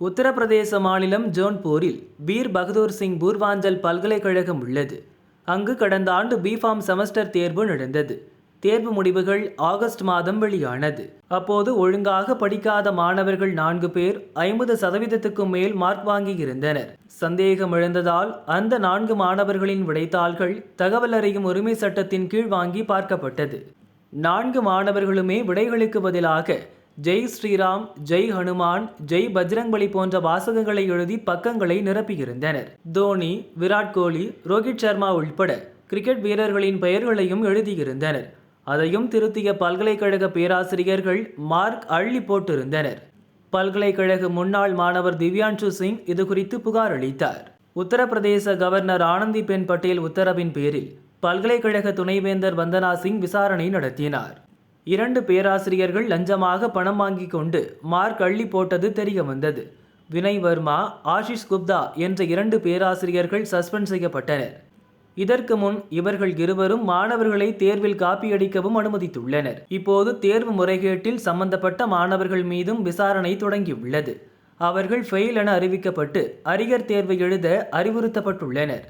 உத்தரப்பிரதேச மாநிலம் ஜோன்பூரில் பீர் பகதூர் சிங் பூர்வாஞ்சல் பல்கலைக்கழகம் உள்ளது. அங்கு கடந்த ஆண்டு பிஃபார்ம் செமஸ்டர் தேர்வு நடந்தது. தேர்வு முடிவுகள் ஆகஸ்ட் மாதம் வெளியானது. அப்போது ஒழுங்காக படிக்காத மாணவர்கள் நான்கு பேர் ஐம்பது சதவீதத்துக்கும் மேல் மார்க் வாங்கியிருந்தனர் சந்தேகம் எழுந்ததால் அந்த நான்கு மாணவர்களின் விடைத்தாள்கள் தகவல் அறியும் உரிமை சட்டத்தின் கீழ் வாங்கி பார்க்கப்பட்டது. நான்கு மாணவர்களுமே விடைகளுக்கு பதிலாக ஜெய் ஸ்ரீராம் ஜெய் ஹனுமான் ஜெய் பஜ்ரங்பலி போன்ற வாசகங்களை எழுதி பக்கங்களை நிரப்பியிருந்தனர். தோனி விராட் கோலி ரோஹித் சர்மா உள்பட கிரிக்கெட் வீரர்களின் பெயர்களையும் எழுதியிருந்தனர். அதையும் திருத்திய பல்கலைக்கழக பேராசிரியர்கள் மார்க் அள்ளி போட்டிருந்தனர். பல்கலைக்கழக முன்னாள் மாணவர் திவ்யான்ஷு சிங் இது குறித்து புகார் அளித்தார். உத்தரப்பிரதேச கவர்னர் ஆனந்தி பென் பட்டேல் உத்தரவின் பேரில் பல்கலைக்கழக துணைவேந்தர் வந்தனா சிங் விசாரணை நடத்தினார். இரண்டு பேராசிரியர்கள் லஞ்சமாக பணம் வாங்கி கொண்டு மார்க் அள்ளி போட்டது தெரிய வந்தது. வினய் வர்மா ஆஷிஷ் குப்தா என்ற இரண்டு பேராசிரியர்கள் சஸ்பெண்ட் செய்யப்பட்டனர். இதற்கு முன் இவர்கள் இருவரும் மாணவர்களை தேர்வில் காப்பியடிக்கவும் அனுமதித்துள்ளனர். இப்போது தேர்வு முறைகேட்டில் சம்பந்தப்பட்ட மாணவர்கள் மீதும் விசாரணை தொடங்கியுள்ளது. அவர்கள் ஃபெயில் என அறிவிக்கப்பட்டு அரியர் தேர்வை எழுத அறிவுறுத்தப்பட்டுள்ளனர்.